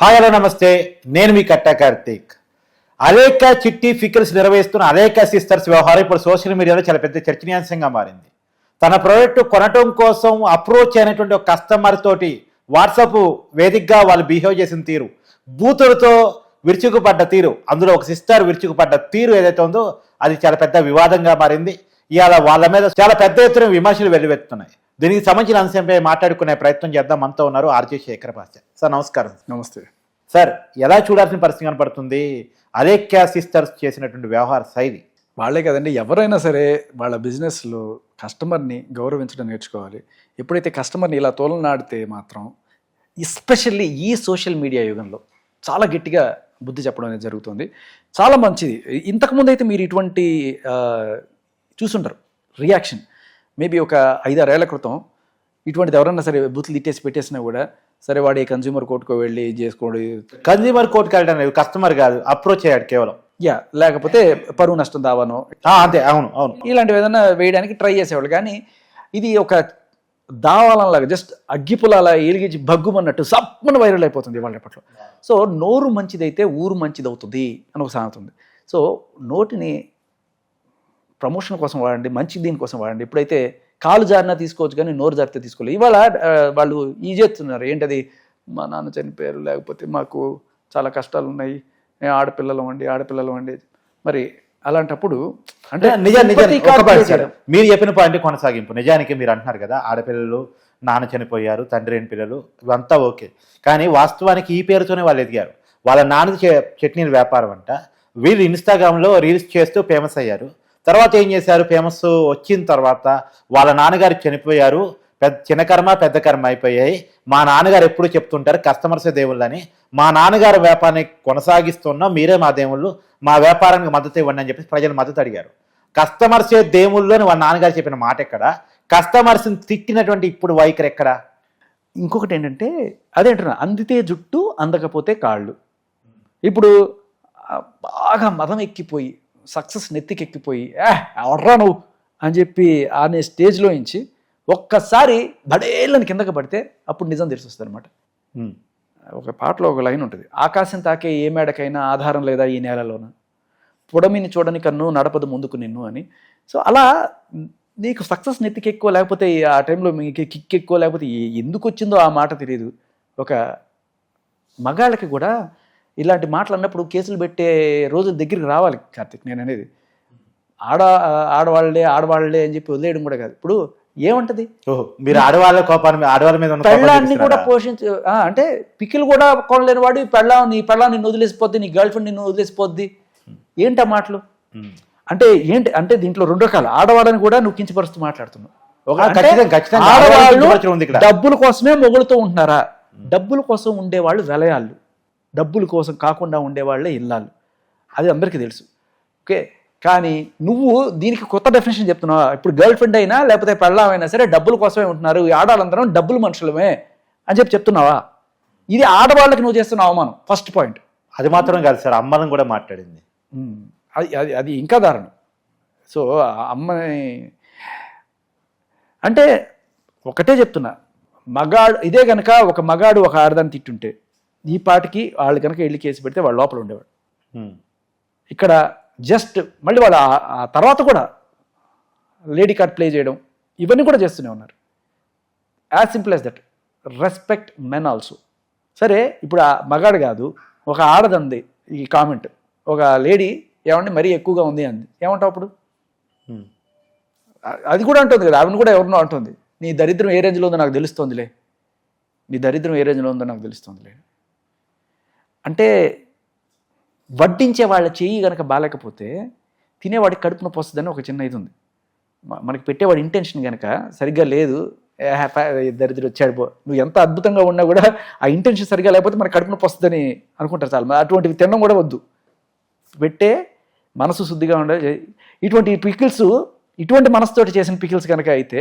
Hi hello నమస్తే. నేను మీ కట్టా కార్తీక్. అలేక చిట్టి ఫికర్స్ నిర్వహిస్తున్న అలేక సిస్టర్స్ వ్యవహారం ఇప్పుడు సోషల్ మీడియాలో చాలా పెద్ద చర్చనీయాంశంగా మారింది. తన ప్రోడక్ట్ కొనటం కోసం అప్రోచ్ అయినటువంటి ఒక కస్టమర్ తోటి వాట్సాప్ వేదికగా వాళ్ళు బిహేవ్ చేసిన తీరు బూతులతో విరుచుకుపడ్డ తీరు అందులో ఒక సిస్టర్ విరుచుకుపడ్డ తీరు ఏదైతే ఉందో అది చాలా పెద్ద వివాదంగా మారింది. ఇవాళ వాళ్ళ మీద చాలా పెద్ద ఎత్తున విమర్శలు వెల్లువెత్తున్నాయి. దీనికి సంబంధించిన అంశంపై మాట్లాడుకునే ప్రయత్నం చేద్దాం. మనతో ఉన్నారు ఆర్జే శేఖర్ భాస్కర్ సార్ నమస్కారం. నమస్తే. సార్ ఎలా చూడాల్సిన పరిస్థితి కనపడుతుంది? అలేఖ్యా సిస్టర్స్ చేసినటువంటి వ్యవహార శైలి. వాళ్ళే కదండి ఎవరైనా సరే వాళ్ళ బిజినెస్లో కస్టమర్ని గౌరవించడం నేర్చుకోవాలి. ఎప్పుడైతే కస్టమర్ని ఇలా తోలనాడితే మాత్రం ఎస్పెషల్లీ ఈ సోషల్ మీడియా యుగంలో చాలా గట్టిగా బుద్ధి చెప్పడం అనేది జరుగుతుంది. చాలా మంచిది. ఇంతకుముందు అయితే మీరు ఇటువంటి చూసుంటారు. రియాక్షన్. మేబీ ఒక ఐదారేళ్ళ క్రితం ఇటువంటిది ఎవరన్నా సరే బూతులు తిట్టేసి పెట్టేసినా కూడా సరే వాడు కన్జ్యూమర్ కోర్టుకు వెళ్ళి చేసుకోండి. కన్జ్యూమర్ కోర్టుకి వెళ్ళడం కస్టమర్ కాదు అప్రోచ్ అయ్యాడు కేవలం. యా లేకపోతే పరువు నష్టం దావానో. అంతే అవును అవును. ఇలాంటివి ఏదైనా వేయడానికి ట్రై చేసేవాళ్ళు. కానీ ఇది ఒక దావాలంలాగా జస్ట్ అగ్గిపులాల ఏలిగించి భగ్గుమన్నట్టు సప్పన వైరల్ అయిపోతుంది వాళ్ళ రేపట్లో. సో నోరు మంచిదైతే ఊరు మంచిది అవుతుంది అని ఒక సామెత ఉంది. సో నోటిని ప్రమోషన్ కోసం వాడండి మంచి దీనికోసం వాడండి. ఇప్పుడైతే కాలు జారినా తీసుకోవచ్చు కానీ నోరు జారితే తీసుకోలేదు. ఇవాళ వాళ్ళు ఈ చేస్తున్నారు ఏంటది? మా నాన్న చనిపోయారు లేకపోతే మాకు చాలా కష్టాలు ఉన్నాయి. మేము ఆడపిల్లలు వండి ఆడపిల్లలు వండి మరి అలాంటప్పుడు అంటే నిజం. మీరు చెప్పిన పాయింట్ కొనసాగింపు. నిజానికి మీరు అంటున్నారు కదా ఆడపిల్లలు నాన్న చనిపోయారు తండ్రి లేని పిల్లలు ఇవంతా ఓకే. కానీ వాస్తవానికి ఈ పేరుతోనే వాళ్ళు ఎదిగారు. వాళ్ళ నాన్నది చట్నీల వ్యాపారం అంట. వీళ్ళు ఇన్స్టాగ్రామ్లో రీల్స్ చేస్తూ ఫేమస్ అయ్యారు. తర్వాత ఏం చేశారు? ఫేమస్ వచ్చిన తర్వాత వాళ్ళ నాన్నగారు చనిపోయారు. పెద్ద చిన్న కర్మ పెద్ద కర్మ అయిపోయాయి. మా నాన్నగారు ఎప్పుడు చెప్తుంటారు కస్టమర్సే దేవుళ్ళని మా నాన్నగారి వ్యాపారాన్ని కొనసాగిస్తున్నాం మీరే మా దేవుళ్ళు మా వ్యాపారానికి మద్దతు ఇవ్వండి అని చెప్పి ప్రజలు మద్దతు అడిగారు. కస్టమర్సే దేవుళ్ళు అని వాళ్ళ నాన్నగారు చెప్పిన మాట ఎక్కడ? కస్టమర్స్ని తిట్టినటువంటి ఇప్పుడు వైఖరి ఎక్కడ? ఇంకొకటి ఏంటంటే అదేంటున్నా అందితే జుట్టు అందకపోతే కాళ్ళు. ఇప్పుడు బాగా మదం ఎక్కిపోయి సక్సెస్ నెత్తికెక్కిపోయి ఏ ఎవర్రా నువ్వు? అని చెప్పి అనే స్టేజ్లో నుంచి ఒక్కసారి బడేళ్ళని కిందకి పడితే అప్పుడు నిజం తెలిసి అనమాట. ఒక పాటలో ఒక లైన్ ఉంటుంది. ఆకాశం తాకే ఏ మేడకైనా ఆధారం లేదా ఈ నేలలోన? పుడమిని చూడని కన్ను నడపదు ముందుకు నిన్ను అని. సో అలా నీకు సక్సెస్ నెత్తికి ఎక్కువ లేకపోతే ఆ టైంలో మీకు కిక్ ఎక్కువ లేకపోతే ఎందుకు వచ్చిందో ఆ మాట తెలియదు ఒక మగాళ్ళకి కూడా ఇలాంటి మాటలు అన్నప్పుడు కేసులు పెట్టే రోజుల దగ్గరికి రావాలి కార్తిక్ నేను అనేది. ఆడ ఆడవాళ్ళే ఆడవాళ్ళే అని చెప్పి వదిలేయడం కూడా కాదు. ఇప్పుడు ఏమంటది? ఓహో మీరు ఆడవాళ్ళ కోపాన్ని ఆడవాళ్ళ మీద పెళ్ళాన్ని కూడా? పోషించ ఆ, అంటే పికిల్ కూడా కొనలేని వాడు పెళ్ళాం నీ పెళ్ళాం నిన్ను వదిలేసిపోద్ది నీ గర్ల్ ఫ్రెండ్ నిన్ను వదిలేసిపోద్ది. ఏంటి ఆ మాటలు. అంటే ఏంటి అంటే దీంట్లో రెండు రకాలు. ఆడవాళ్ళని కూడా నువ్వు కించపరుస్తూ మాట్లాడుతున్నావు. ఆడవాళ్ళు. డబ్బుల కోసమే మొగుడుతూ ఉంటున్నారా? డబ్బుల కోసం ఉండేవాళ్ళు వెలయాళ్ళు. డబ్బుల కోసం కాకుండా ఉండేవాళ్ళే ఇల్లాలు. అది అందరికీ తెలుసు. ఓకే? కానీ నువ్వు దీనికి కొత్త డెఫినేషన్ చెప్తున్నావా? ఇప్పుడు గర్ల్ ఫ్రెండ్ అయినా లేకపోతే పెళ్ళామైనా సరే డబ్బుల కోసమే ఉంటున్నారు. ఈ ఆడవాళ్ళందరం డబ్బులు మనుషులమే అని చెప్పి చెప్తున్నావా? ఇది ఆడవాళ్ళకి నువ్వు చేస్తున్న అవమానం. ఫస్ట్ పాయింట్ అది మాత్రం కాదు సార్. అమ్మని కూడా మాట్లాడింది. అది అది అది ఇంకా దారుణం. సో ఆ అమ్మాయి అంటే ఒకటే చెప్తున్నా. మగాడు ఇదే కనుక ఒక మగాడు ఒక ఆడదాన్ని తిట్టుంటే ఈ పాటికి వాళ్ళు కనుక వెళ్ళి కేసు పెడితే వాళ్ళు లోపల ఉండేవాడు. ఇక్కడ జస్ట్ మళ్ళీ వాళ్ళు ఆ- తర్వాత కూడా లేడీ కార్డ్ ప్లే చేయడం ఇవన్నీ కూడా చేస్తూనే ఉన్నారు. As simple as that. Respect men also. సరే ఇప్పుడు ఆ మగాడు కాదు ఒక ఆడదంది ఈ కామెంట్. ఒక లేడీ ఏమంటే మరీ ఎక్కువగా ఉంది అంది. ఏమంటావు అప్పుడు? అది కూడా అంటుంది కదా ఆవిడ కూడా ఎవరినో అంటుంది. నీ దరిద్రం ఏ రేంజ్లో ఉందో నాకు తెలుస్తోందిలే. నీ దరిద్రం ఏ రేంజ్లో ఉందో నాకు తెలుస్తోందిలే. అంటే వడ్డించే వాళ్ళ చెయ్యి కనుక బాగాలేకపోతే తినేవాడికి కడుపు నొప్పి వస్తుందని ఒక చిన్న ఇది ఉంది మనకి పెట్టేవాడి ఇంటెన్షన్ కనుక సరిగ్గా లేదు దరిద్రుడు వచ్చాడు పో నువ్వు ఎంత అద్భుతంగా ఉన్నా కూడా ఆ ఇంటెన్షన్ సరిగ్గా లేకపోతే మనకి కడుపు నొప్పి వస్తుందని అనుకుంటారు చాలా. అటువంటివి తినడం కూడా వద్దు. పెట్టే మనసు శుద్ధిగా ఉండే ఇటువంటి పికిల్స్ ఇటువంటి మనసుతోటి చేసిన పికిల్స్ కనుక అయితే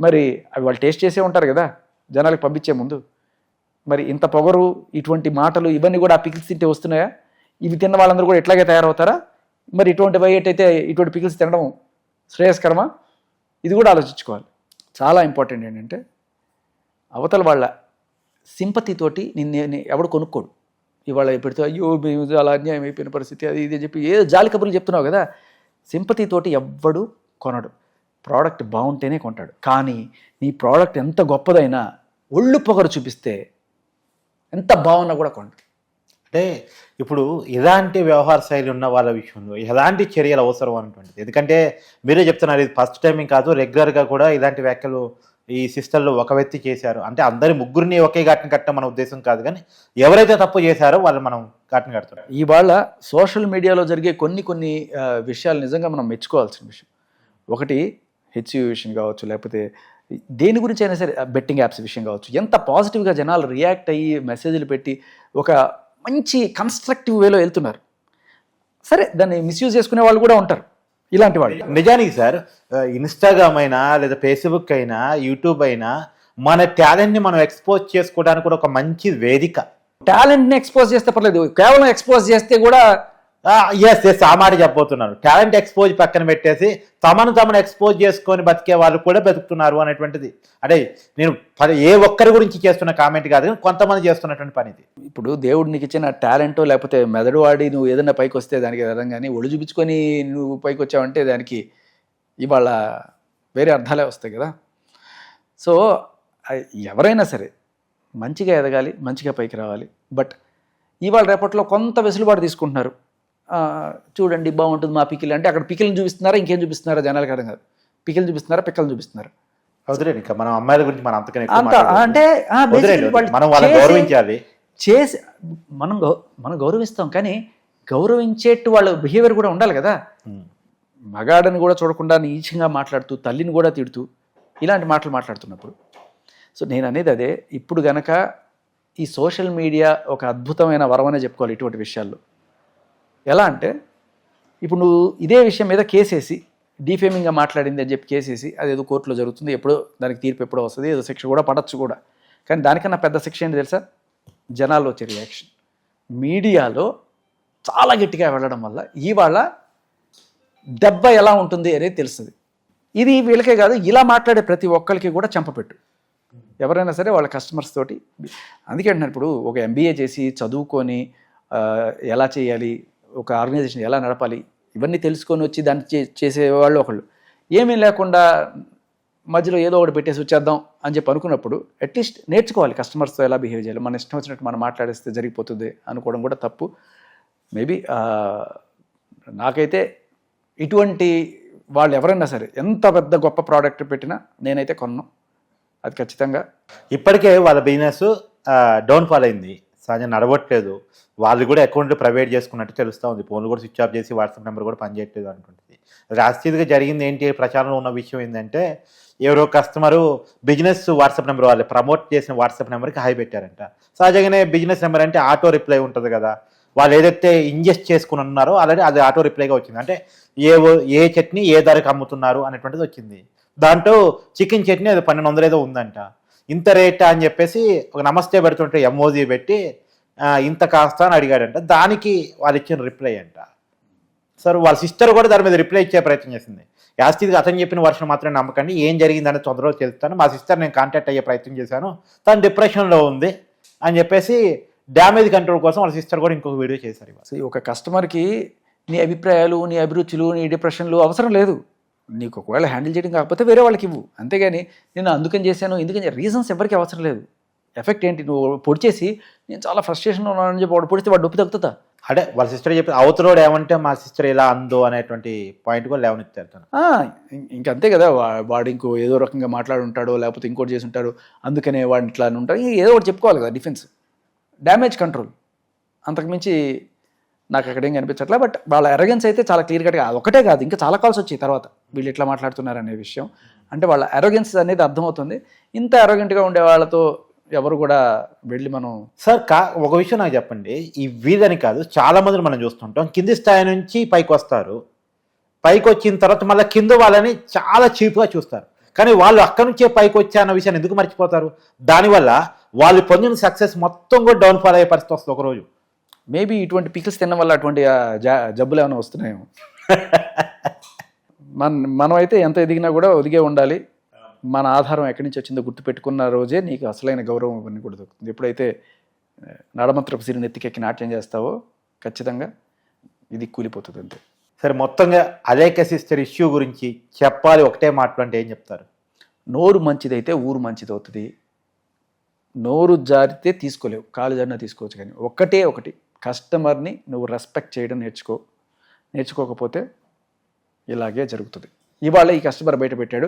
మరి అవి వాళ్ళు టేస్ట్ చేసే ఉంటారు కదా జనాలకు పంపించే ముందు. మరి ఇంత పొగరు ఇటువంటి మాటలు ఇవన్నీ కూడా ఆ పికిల్స్ తింటే వస్తున్నాయా? ఇవి తిన్న వాళ్ళందరూ కూడా ఇట్లాగే తయారవుతారా? మరి ఇటువంటి బయటైతే ఇటువంటి పికిల్స్ తినడం శ్రేయస్కరమా? ఇది కూడా ఆలోచించుకోవాలి. చాలా ఇంపార్టెంట్ ఏంటంటే అవతల వాళ్ళ సింపతితోటి నిన్ను ఎవడు కొనుక్కోడు. ఇవాళ పెడితే అయ్యో మేము అలా అన్యాయం అయిపోయిన పరిస్థితి అది ఇది అని చెప్పి ఏ జాలి కబుర్లు చెప్తున్నావు కదా సింపతితోటి ఎవ్వడు కొనడు. ప్రోడక్ట్ బాగుంటేనే కొంటాడు. కానీ నీ ప్రోడక్ట్ ఎంత గొప్పదైనా ఒళ్ళు పొగరు చూపిస్తే ఎంత బాగున్నా కూడా కొంటాడు అంటే ఇప్పుడు ఎలాంటి వ్యవహార శైలి ఉన్న వాళ్ళ విషయంలో ఎలాంటి చర్యలు అవసరం అనేటువంటిది. ఎందుకంటే మీరే చెప్తున్నారు ఇది ఫస్ట్ టైం కాదు రెగ్యులర్గా కూడా ఇలాంటి వ్యాఖ్యలు ఈ సిస్టర్లు ఒక వ్యక్తి చేశారు. అంటే అందరి ముగ్గురిని ఒకే ఘాటిని కట్టడం మన ఉద్దేశం కాదు కానీ ఎవరైతే తప్పు చేశారో వాళ్ళు మనం ఘాటిని కడుతున్నాం. ఇవాళ సోషల్ మీడియాలో జరిగే కొన్ని కొన్ని విషయాలు నిజంగా మనం మెచ్చుకోవాల్సిన విషయం. ఒకటి హెచ్యూ విషయం కావచ్చు లేకపోతే దేని గురించి అయినా సరే బెట్టింగ్ యాప్స్ విషయం కావచ్చు ఎంత పాజిటివ్గా జనాలు రియాక్ట్ అయ్యి మెసేజ్లు పెట్టి ఒక మంచి కన్స్ట్రక్టివ్ వేలో వెళ్తున్నారు. సరే దాన్ని మిస్యూజ్ చేసుకునే వాళ్ళు కూడా ఉంటారు. ఇలాంటి వాళ్ళు. నిజానికి సార్ ఇన్స్టాగ్రామ్ అయినా లేదా ఫేస్బుక్ అయినా యూట్యూబ్ అయినా మన టాలెంట్ని మనం ఎక్స్పోజ్ చేసుకోవడానికి కూడా ఒక మంచి వేదిక. టాలెంట్ని ఎక్స్పోజ్ చేస్తే పర్లేదు. కేవలం ఎక్స్పోజ్ చేస్తే కూడా ఎస్ ఎస్ ఆ మాట చెప్పబోతున్నాను. టాలెంట్ ఎక్స్పోజ్ పక్కన పెట్టేసి తమను తమను ఎక్స్పోజ్ చేసుకొని బతికే వాళ్ళు కూడా బతుకుతున్నారు అనేటువంటిది. అంటే నేను ఏ ఒక్కరి గురించి చేస్తున్న కామెంట్ కాదు కానీ కొంతమంది చేస్తున్నటువంటి పని ఇది. ఇప్పుడు దేవుడు నీకు ఇచ్చిన టాలెంటో లేకపోతే మెదడు వాడి నువ్వు ఏదైనా పైకి వస్తే దానికి అర్థం కానీ ఒళ్ళు చూపించుకొని నువ్వు పైకి వచ్చావంటే దానికి ఇవాళ వేరే అర్థాలే వస్తాయి కదా. సో ఎవరైనా సరే మంచిగా ఎదగాలి మంచిగా పైకి రావాలి. బట్ ఇవాళ రేపట్లో కొంత వెసులుబాటు తీసుకుంటున్నారు. చూడండి బాగుంటుంది మా పికిల్ అంటే అక్కడ పికిల్ని చూపిస్తున్నారా ఇంకేం చూపిస్తున్నారా జనాలకు అర్థం కాదు. పికిల్ చూపిస్తున్నారా పిక్కలు చూపిస్తున్నారు? ఇంకా మనం అమ్మాయిల గురించి మనం అంతకన్నా ఎక్కువ అంత మాట్లాడకూడదు. అంటే మనం వాళ్ళని గౌరవించాలి. చేసి మనం మనం గౌరవిస్తాం కానీ గౌరవించేట్టు వాళ్ళ బిహేవియర్ కూడా ఉండాలి కదా. మగాడని కూడా చూడకుండా నీచంగా మాట్లాడుతూ తల్లిని కూడా తిడుతూ ఇలాంటి మాటలు మాట్లాడుతున్నప్పుడు. సో నేను అనేది అదే. ఇప్పుడు గనక ఈ సోషల్ మీడియా ఒక అద్భుతమైన వరం అనే చెప్పుకోవాలి ఇటువంటి విషయాల్లో. ఎలా అంటే ఇప్పుడు నువ్వు ఇదే విషయం మీద కేసేసి డీఫేమింగ్గా మాట్లాడింది అని చెప్పి కేసేసి అదేదో కోర్టులో జరుగుతుంది ఎప్పుడో దానికి తీర్పు ఎప్పుడో వస్తుంది ఏదో శిక్ష కూడా పడచ్చు కూడా. కానీ దానికన్నా పెద్ద శిక్ష ఏంటి తెలుసా? జనాల్లో వచ్చే రియాక్షన్ మీడియాలో చాలా గట్టిగా వెళ్ళడం వల్ల ఇవాళ దెబ్బ ఎలా ఉంటుంది అనేది తెలుస్తుంది. ఇది వీళ్ళకే కాదు ఇలా మాట్లాడే ప్రతి ఒక్కరికి కూడా చంపపెట్టు. ఎవరైనా సరే వాళ్ళ కస్టమర్స్ తోటి అందుకే అంటున్నారు ఇప్పుడు ఒక ఎంబీఏ చేసి చదువుకొని ఎలా చేయాలి ఒక ఆర్గనైజేషన్ ఎలా నడపాలి? ఇవన్నీ తెలుసుకొని వచ్చి దాన్ని చే- చేసేవాళ్ళు ఒకళ్ళు. ఏమీ లేకుండా మధ్యలో ఏదో ఒకటి పెట్టేసి వచ్చేద్దాం అని చెప్పి అనుకున్నప్పుడు అట్లీస్ట్ నేర్చుకోవాలి కస్టమర్స్తో ఎలా బిహేవ్ చేయాలి. మన ఇష్టం వచ్చినట్టు మనం మాట్లాడేస్తే జరిగిపోతుంది అనుకోవడం కూడా తప్పు. మేబీ నాకైతే ఇటువంటి వాళ్ళు ఎవరైనా సరే ఎంత పెద్ద గొప్ప ప్రోడక్ట్ పెట్టినా నేనైతే కొన్నాను అది ఖచ్చితంగా. ఇప్పటికే వాళ్ళ బిజినెస్ డౌన్ ఫాల్ అయింది. సహజంగా నడవట్లేదు. వాళ్ళు కూడా అకౌంట్లు ప్రైవేట్ చేసుకున్నట్టు తెలుస్తూ ఉంది. ఫోన్లు కూడా స్విచ్ ఆఫ్ చేసి వాట్సాప్ నెంబర్ కూడా పనిచేయట్లేదు అనుకుంటుంది రాజకీయంగా జరిగింది ఏంటి? ప్రచారంలో ఉన్న విషయం ఏంటంటే ఎవరో కస్టమరు బిజినెస్ వాట్సాప్ నెంబర్ వాళ్ళు ప్రమోట్ చేసిన వాట్సాప్ నెంబర్కి హై పెట్టారంట. సహజంగానే బిజినెస్ నెంబర్ అంటే ఆటో రిప్లై ఉంటుంది కదా. వాళ్ళు ఏదైతే ఇంజెస్ట్ చేసుకుని ఉన్నారో ఆల్రెడీ అది ఆటో రిప్లైగా వచ్చింది. అంటే ఏ ఏ చట్నీ ఏ ధరకు అమ్ముతున్నారు అనేటువంటిది వచ్చింది. దాంట్లో చికెన్ చట్నీ అది పన్నెండు వందలు ఏదో ఉందంట. ఇంత రేటా అని చెప్పేసి ఒక నమస్తే పెడుతుంటే ఎంఓజీ పెట్టి ఇంత కాస్త అని అడిగాడంట. దానికి వాళ్ళు ఇచ్చిన రిప్లై అంట. సార్ వాళ్ళ సిస్టర్ కూడా దాని మీద రిప్లై ఇచ్చే ప్రయత్నం చేసింది. యాస్తిగా అతను చెప్పిన వర్షం మాత్రం నమ్మకండి. ఏం జరిగిందని తొందరలో తెలుస్తాను. మా సిస్టర్ నేను కాంటాక్ట్ అయ్యే ప్రయత్నం చేశాను. తను డిప్రెషన్లో ఉంది అని చెప్పేసి డ్యామేజ్ కంట్రోల్ కోసం వాళ్ళ సిస్టర్ కూడా ఇంకొక వీడియో చేశారు ఒక కస్టమర్కి నీ అభిప్రాయాలు నీ అభిరుచులు నీ డిప్రెషన్లు అవసరం లేదు. నీకు ఒకవేళ హ్యాండిల్ చేయడం కాకపోతే వేరే వాళ్ళకి ఇవ్వు. అంతేగాని నేను అందుకని చేశాను ఎందుకని రీజన్స్ ఎవరికి అవసరం లేదు. ఎఫెక్ట్ ఏంటి? నువ్వు పొడిచేసి నేను చాలా ఫ్రస్ట్రేషన్ ఉన్నానని చెప్పి వాడు పొడితే వాడు నొప్పి తగ్గుతుందా? అంటే వాళ్ళ సిస్టర్ చెప్పి అవతలోడు ఏమంటే మా సిస్టర్ ఇలా అందో అనేటువంటి పాయింట్ కూడా లేవనెత్తారు ఇంకంతే కదా వాడు ఇంకో ఏదో రకంగా మాట్లాడి ఉంటాడో లేకపోతే ఇంకోటి చేసి ఉంటాడు అందుకనే వాడిని ఇట్లా అని ఉంటాడు ఏదో ఒకటి చెప్పుకోవాలి కదా డిఫెన్స్. Damage control. అంతకుమించి నాకు అక్కడేం కనిపించట్లే బట్ వాళ్ళ ఎరగెన్స్ అయితే చాలా క్లియర్ కట్గా ఒకటే కాదు ఇంకా చాలా కాల్స్ వచ్చాయి తర్వాత వీళ్ళు ఇట్లా మాట్లాడుతున్నారు అనే విషయం. అంటే వాళ్ళ ఎరగెన్స్ అనేది అర్థమవుతుంది. ఇంత ఎరగెంట్గా ఉండే వాళ్ళతో ఎవరు కూడా వెళ్ళి మనం సార్ కా ఒక విషయం నాకు చెప్పండి. ఈ వీధని కాదు చాలా మందిని మనం చూస్తుంటాం. కింది స్థాయి నుంచి పైకి వస్తారు. పైకి వచ్చిన తర్వాత మళ్ళీ కింద వాళ్ళని చాలా చీప్గా చూస్తారు. కానీ వాళ్ళు అక్కడి నుంచే పైకి వచ్చా అన్న విషయాన్ని ఎందుకు మర్చిపోతారు? దానివల్ల వాళ్ళు పొందిన సక్సెస్ మొత్తం కూడా డౌన్ ఫాల్ అయ్యే పరిస్థితి వస్తుంది ఒకరోజు. మేబీ ఇటువంటి పికిల్స్ తినడం వల్ల అటువంటి జబ్బులు ఏమైనా వస్తున్నాయేమో. మన మనం అయితే ఎంత ఎదిగినా కూడా ఒదిగే ఉండాలి. మన ఆధారం ఎక్కడి నుంచి వచ్చిందో గుర్తుపెట్టుకున్న రోజే నీకు అసలైన గౌరవం ఇవన్నీ కూడా దొరుకుతుంది. ఎప్పుడైతే నడమంత్రపు సిరి నెత్తికెక్కి నాట్యం చేస్తావో ఖచ్చితంగా ఇది కూలిపోతుంది అంతే. సరే మొత్తంగా అలేక సిస్టర్ ఇష్యూ గురించి చెప్పాలి ఒకటే మాట్లాడంటే ఏం చెప్తారు? నోరు మంచిదైతే ఊరు మంచిది అవుతుంది. నోరు జారితే తీసుకోలేవు కాలు జారినా తీసుకోవచ్చు కానీ ఒక్కటే ఒకటి. కస్టమర్ని నువ్వు రెస్పెక్ట్ చేయడం నేర్చుకో నేర్చుకోకపోతే ఇలాగే జరుగుతుంది. ఇవాళ ఈ కస్టమర్ బయట పెట్టాడు.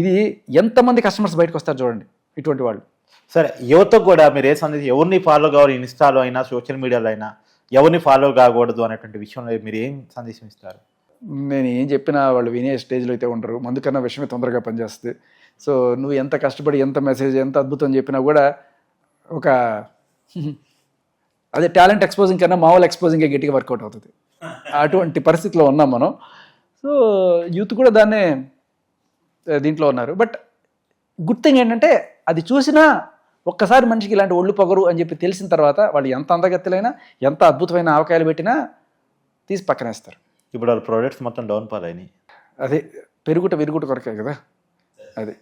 ఇది ఎంతమంది కస్టమర్స్ బయటకు వస్తారు చూడండి ఇటువంటి వాళ్ళు. సరే యువతకు కూడా మీరు ఏ సందేశం ఎవరిని ఫాలో కావాలి ఇన్స్టాలో అయినా సోషల్ మీడియాలో అయినా ఎవరిని ఫాలో కాకూడదు అనేటువంటి విషయంలో మీరు ఏం సందేశం ఇస్తారు? నేను ఏం చెప్పినా వాళ్ళు వినే స్టేజ్లో అయితే ఉండరు. మందు కన్నా విషయమే తొందరగా పనిచేస్తుంది. సో నువ్వు ఎంత కష్టపడి ఎంత మెసేజ్ ఎంత అద్భుతం చెప్పినా కూడా ఒక అదే టాలెంట్ ఎక్స్పోజింగ్ కన్నా మామూలు ఎక్స్పోజింగే గట్టిగా వర్కౌట్ అవుతుంది. అటువంటి పరిస్థితిలో ఉన్నాం మనం. సో యూత్ కూడా దాన్నే దీంట్లో ఉన్నారు. బట్ గుడ్ థింగ్ ఏంటంటే అది చూసినా ఒక్కసారి మనిషికి ఇలాంటి ఒళ్ళు పొగరు అని చెప్పి తెలిసిన తర్వాత వాళ్ళు ఎంత అందగత్తెలైనా ఎంత అద్భుతమైన ఆవకాయలు పెట్టినా తీసి పక్కనేస్తారు. ఇప్పుడు వాళ్ళ ప్రోడక్ట్స్ మొత్తం డౌన్ అయినాయి. అదే పెరుగుట విరుగుట కొరకే కదా. అదే.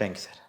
Thank you sir